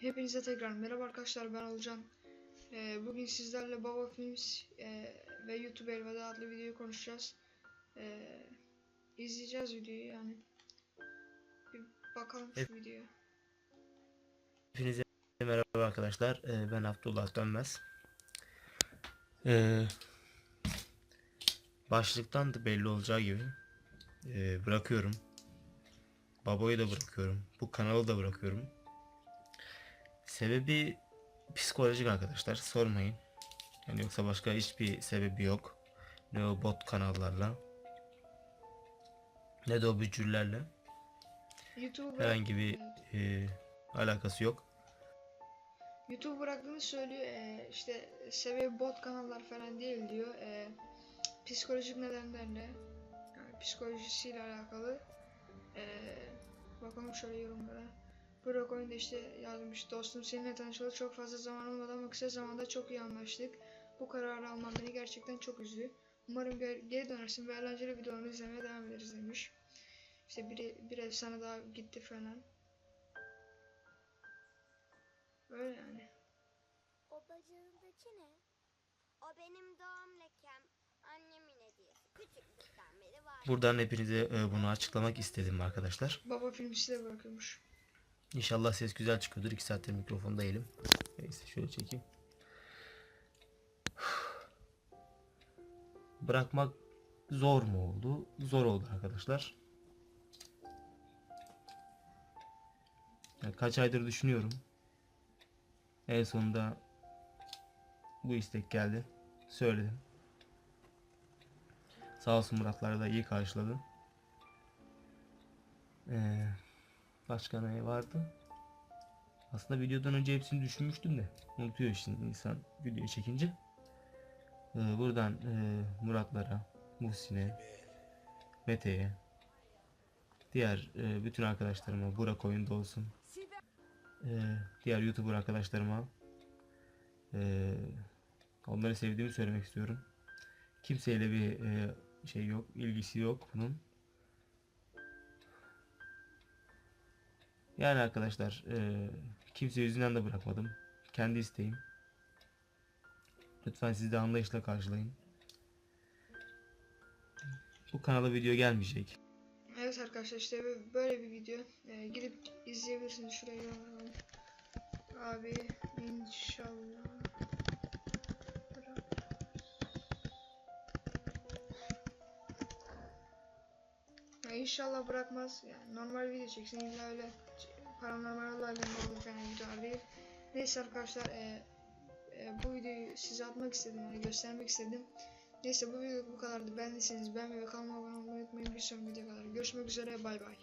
Hepinize tekrar merhaba arkadaşlar ben Olcan. Ee, bugün sizlerle Baba Films e, ve YouTube Elveda adlı videoyu konuşacağız. Ee, izleyeceğiz videoyu yani. Bir bakalım şu videoya. Hepinize merhaba arkadaşlar. Ee, Ben Abdullah Dönmez. Ee, başlıktan da belli olacağı gibi ee, bırakıyorum. Babayı da bırakıyorum. Bu kanalı da bırakıyorum. Sebebi psikolojik arkadaşlar. Sormayın. Yani yoksa başka hiçbir sebebi yok. Ne o bot kanallarla ne de o bücürlerle YouTube'u bırak- herhangi bir ee, alakası yok. YouTube bıraktığını söylüyor. Ee, işte sebebi bot kanallar falan değil diyor. Ee, psikolojik nedenlerle yani psikolojisiyle alakalı. Ee, bakalım şöyle yorumlara. Burak oyunda işte yazmış. Dostum seninle tanışalı çok fazla zaman olmadı ama kısa zamanda çok iyi anlaştık. Bu kararı almam beni gerçekten çok üzdü. Umarım geri, geri dönersin ve eğlenceli videolarını izlemeye devam ederiz demiş. İşte bir, bir efsane daha gitti falan. Öyle yani. O bacağındaki ne? O benim doğum lekem. Annemin hediyesi. Küçüklükten beri var. Buradan hepinize e, bunu açıklamak istedim arkadaşlar. Baba filmsi de bırakıyormuş. İnşallah ses güzel çıkıyordur. 2 saattir mikrofonda elim. Neyse şöyle çekeyim. Bırakmak zor mu oldu? Zor oldu arkadaşlar. Yani kaç aydır düşünüyorum. En sonunda bu istek geldi. Söyledim. Sağ olsun Muratlar da iyi karşıladı. Ee, Başka ne vardı? Aslında videodan önce hepsini düşünmüştüm de. Unutuyor şimdi insan video çekince. Ee, buradan e, Muratlara, Muhsin'e, Mete'ye, diğer e, bütün arkadaşlarıma, Burak oyunda olsun. e, diğer YouTuber arkadaşlarıma e, onları sevdiğimi söylemek istiyorum. Kimseyle bir e, şey yok, ilgisi yok bunun. Yani arkadaşlar eee, kimse yüzünden de bırakmadım. Kendi isteğim. Lütfen siz de anlayışla karşılayın. Bu kanala video gelmeyecek. Evet arkadaşlar işte bö- böyle bir video. Ee, gidip izleyebilirsiniz. Yazalım. Abi inşallah. Ya inşallah bırakmaz. Yani normal video çeksin. İlla öyle paranormal olaylarında falan videolar değil. Neyse arkadaşlar e, e, bu videoyu size atmak istedim. Yani göstermek istedim. Neyse bu video bu kadardı. Beğendiyseniz beğenmeyi ve kanalıma abone olmayı unutmayın. Bir sonraki videoya kadar görüşmek üzere. Bay bay.